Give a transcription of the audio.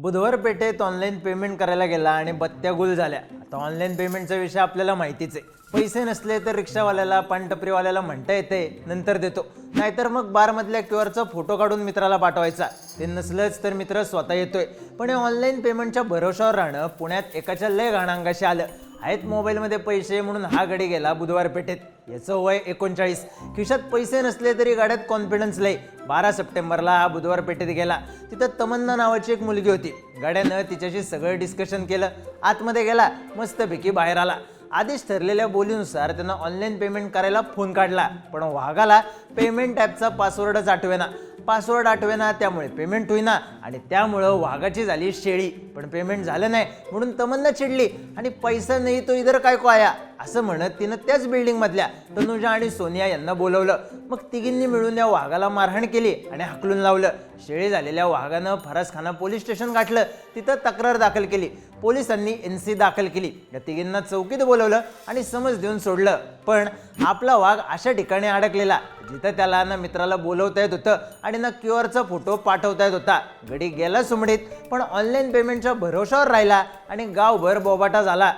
बुधवार पेठेत online payment करायला गेला आणि बत्त्या गुल झाल्या. आता ऑनलाईन पेमेंटचा विषय आपल्याला माहितीच आहे. पैसे नसले तर रिक्षावाल्याला पानटपरीवाल्याला म्हणता येते नंतर देतो. नाहीतर मग बारमधल्या क्यू आरचा फोटो काढून मित्राला पाठवायचा. ते नसलंच तर मित्र स्वतः येतोय. पण हे ऑनलाईन पेमेंटच्या भरोशावर राहणं पुण्यात एकाच्या लय घाणांगाशी आलं. आहेत मोबाईलमध्ये पैसे म्हणून हा गडी गेला बुधवार पेठेत याचं वय एकोणचाळीस. खिशात पैसे नसले तरी गाड्यात कॉन्फिडन्स लय. बारा सप्टेंबरला हा बुधवार पेठेत गेला. तिथं तमन्ना नावाची एक मुलगी होती. गाड्यानं तिच्याशी सगळं डिस्कशन केलं. आतमध्ये गेला. मस्तपैकी बाहेर आला. आधीच ठरलेल्या बोलीनुसार त्यांना ऑनलाईन पेमेंट करायला फोन काढला. पण वाघाला पेमेंट ॲपचा पासवर्डच आठवेना. पासवर्ड आठवेना त्यामुळे पेमेंट होईना आणि त्यामुळं वाघाची झाली शेळी. पण पेमेंट झालं नाही. म्हणून तमन्ना चिडली. आणि पैसा नाही तो इधर काय को आया असं म्हणत तिनं त्याच बिल्डिंगमधल्या तनुजा आणि सोनिया यांना बोलवलं. मग तिघींनी मिळून या वाघाला मारहाण केली आणि हाकलून लावलं. शेळी झालेल्या वाघानं फरसखाना पोलीस स्टेशन गाठलं. तिथं तक्रार दाखल केली. पोलिसांनी एन सी दाखल केली. या तिघींना चौकीत बोलवलं आणि समज देऊन सोडलं. पण आपला वाघ अशा ठिकाणी अडकलेला जिथं त्याला ना मित्राला बोलवता येत होतं आणि ना क्यू आरचा फोटो पाठवता येत होता. गडी गेला सुमडीत पण ऑनलाईन पेमेंटच्या भरोशावर राहिला आणि गावभर बोबाटा झाला.